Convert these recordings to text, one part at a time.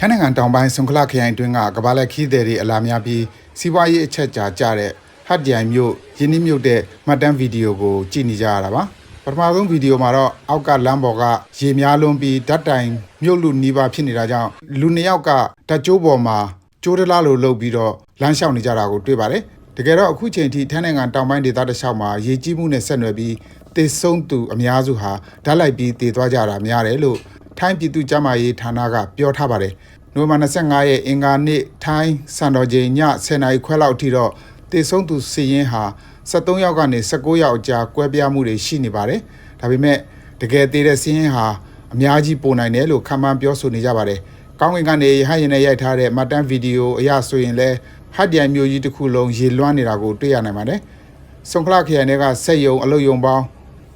ထိုင်းနိုင်ငံတောင်ပိုင်းဆွန်ခလခရိုင်တွင်းကကဘာလက်ခီးသည်တွေအလာများပြီးစီးပွားရေးအချက်ကြားကြတဲ့ဟတ်ဂျိုင်မြို့ရင်းနှီးမြုပ်တဲ့မှတ်တမ်းဗီဒီယိုကိုကြည့်နေကြရတာပါပထမဆုံးဗီဒီယိုမှာတော့အောက်ကလမ်းပေါ်ကရေများလွန်ပြီးဓာတ်တိုင်မြုပ်လူနီးပါးဖြစ်နေတာကြောင့်လူနှစ်ယောက်ကဓာတ်ကြိုးပေါ်မှာကြိုးတလားလိုလှုပ်ပြီးတော့လမ်းလျှောက်နေကြတာကိုတွေ့ပါတယ်တကယ်တော့အခုချိန်ထိထိုင်းနိုင်ငံတောင်ပိုင်းဒေသတစ်လျှောက်မှာရေကြီးမှုနဲ့ဆက်နွယ်ပြီးတေဆုံးသူအများစုဟာဓာတ်လိုက်ပြီးတည်သွားကြတာများတယ်လို့ ထိုင်းပြည်သူ့ကျန်းမာရေးဌာနကပြောထားပါတယ်။နိုဝင်ဘာ25ရက်အင်္ဂါနေ့ထိုင်းစံတော်ချိန်ည10:00နာရီခွဲလောက်အထိတော့တေဆုံးသူစီရင်ဟာ73ယောက်ကနေ19ယောက်အကြားကွဲပြားမှုတွေရှိနေပါတယ်။ဒါပေမဲ့တကယ်သေးတဲ့စီရင်ဟာအများကြီးပိုနိုင်တယ်လို့ခန့်မှန်းပြောဆိုနေကြပါတယ်။ကောင်းကင်ကနေရဟရင်နဲ့ရိုက်ထားတဲ့မှတ်တမ်းဗီဒီယိုအရဆိုရင်လဲဟတ်ဒိုင်မျိုးကြီးတစ်ခုလုံးရေလွှမ်းနေတာကိုတွေ့ရနိုင်ပါတယ်။ဆွန်ခလာခရိုင်တွေကစက်ယုံအလုပ်ယုံပေါင်း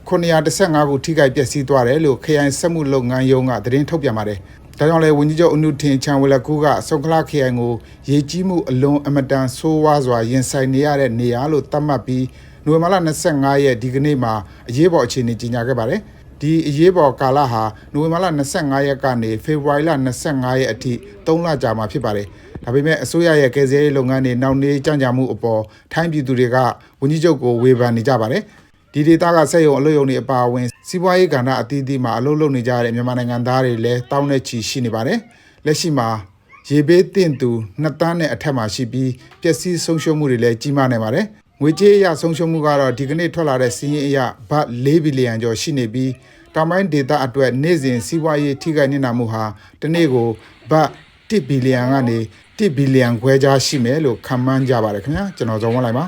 915ခုထိခိုက်ပျက်စီးသွားတယ်လို့ခရိုင်စက်မှုလုပ်ငန်းယုံကသတင်းထုတ်ပြန်ပါတယ်။ဒါကြောင့်လည်းဝန်ကြီးချုပ်အနုထင်ချန်ဝလကူကဆုံခလာခရိုင်ကိုရေကြီးမှုအလွန်အမတန်ဆိုးဝါးစွာရင်ဆိုင်နေရတဲ့နေရာလို့သတ်မှတ်ပြီးနိုဝင်ဘာလ25ရက်ဒီကနေ့မှာအရေးပေါ်အခြေအနေကြီးညာခဲ့ပါတယ်။ဒီအရေးပေါ်ကာလဟာနိုဝင်ဘာလ25ရက်ကနေဖေဖော်ဝါရီလ25ရက်အထိ3လကြာမှာဖြစ်ပါတယ်။ဒါပေမဲ့အစိုးရရဲ့ကယ်ဆယ်ရေးလုပ်ငန်းတွေနောက်နေကြံ့ကြာမှုအပေါ်ထိုင်းပြည်သူတွေကဝန်ကြီးချုပ်ကိုဝေဖန်နေကြပါတယ်။ ဒီဒေသကစက်ရုံအလုပ်ရုံတွေအပါအဝင်စီးပွားရေးကဏ္ဍအသီးသီးမှာအလုပ်လုပ်နေကြတဲ့မြန်မာနိုင်ငံသားတွေလည်းတောင်းနဲ့ချီရှိနေပါတယ်။လက်ရှိမှာရေဘေးတင့်သူနှစ်တန်းနဲ့အထက်မှာရှိပြီးပျက်စီးဆုံးရှုံးမှုတွေလည်းကြီးမားနေပါတယ်။ငွေကြေးအရဆုံးရှုံးမှုကတော့ဒီကနေ့ထွက်လာတဲ့စီးရင်အရဘတ်4ဘီလီယံကျော်ရှိနေပြီးတောင်ပိုင်းဒေသအတွက်နေ့စဉ်စီးပွားရေးထိခိုက်နေတာမှုဟာတစ်နေ့ကိုဘတ်1ဘီလီယံကနေ1ဘီလီယံခွဲခြားရှိမယ်လို့ခန့်မှန်းကြပါတယ်ခင်ဗျာကျွန်တော်ဇော်ဝန်းလိုက်ပါ